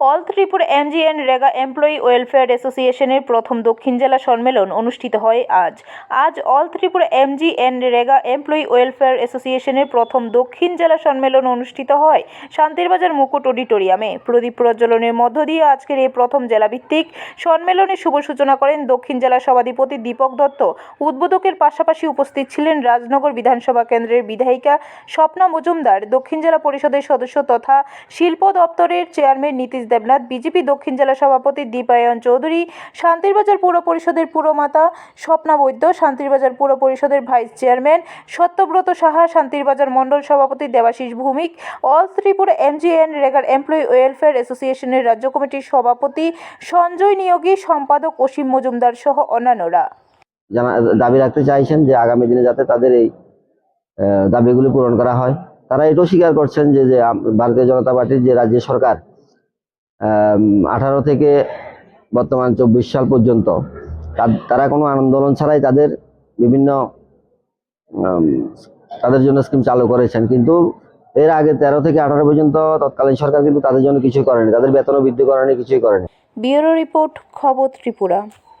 All Tripura NG and REGA employee welfare অ্যাসোসিয়েশনের প্রথম দক্ষিণ জেলা সম্মেলন অনুষ্ঠিত হয় আজ। আজ all Tripura MG and REGA employee welfare অ্যাসোসিয়েশনের প্রথম দক্ষিণ জেলা সম্মেলন অনুষ্ঠিত হয় শান্তিরবাজার মুকুট অডিটোরিয়ামে। প্রদীপ প্রজ্বলনের মধ্য দিয়ে আজকের এই প্রথম জেলাভিত্তিক সম্মেলনের শুভ সূচনা করেন দক্ষিণ জেলা সভাধিপতি দীপক দত্ত। উদ্বোধকের পাশাপাশি উপস্থিত ছিলেন রাজনগর বিধানসভা কেন্দ্রের বিধায়িকা স্বপ্না মজুমদার, দক্ষিণ জেলা পরিষদের সদস্য তথা শিল্প দপ্তরের চেয়ারম্যান নীতিশ দেবনাথ, বিজেপি দক্ষিণ জেলা সভাপতি দীপায়ন চৌধুরী, শান্তিরবাজার পুর পরিষদের পুরমাতা স্বপ্না বৈদ্য, শান্তিরবাজার পুর পরিষদের ভাইস চেয়ারম্যান সত্যব্রত সাহা, শান্তিরবাজার মণ্ডল সভাপতি দেবাশিস ভৌমিক, অল ত্রিপুরা এমজিএন রেগার এমপ্লয়ি ওয়েলফেয়ার অ্যাসোসিয়েশনের রাজ্য কমিটির সভাপতি সঞ্জয় নিয়োগী, সম্পাদক অসীম মজুমদার সহ অন্যান্যরা। দাবি রাখতে চাইছেন যে আগামী দিনে যাতে তাদের এই দাবিগুলি পূরণ করা হয়। তারা এটাও স্বীকার করছেন যে যে ভারতীয় জনতা পার্টির যে রাজ্য সরকার আঠারো থেকে বর্তমান চব্বিশ সাল পর্যন্ত তারা কোনো আন্দোলন ছাড়াই তাদের বিভিন্ন তাদের জন্য স্কিম চালু করেছেন। কিন্তু এর আগে তেরো থেকে আঠারো পর্যন্ত তৎকালীন সরকার কিন্তু তাদের জন্য কিছুই করেনি। তাদের বেতনও বৃদ্ধি করেনি, কিছুই করেনি। ব্যুরো রিপোর্ট খবর ত্রিপুরা।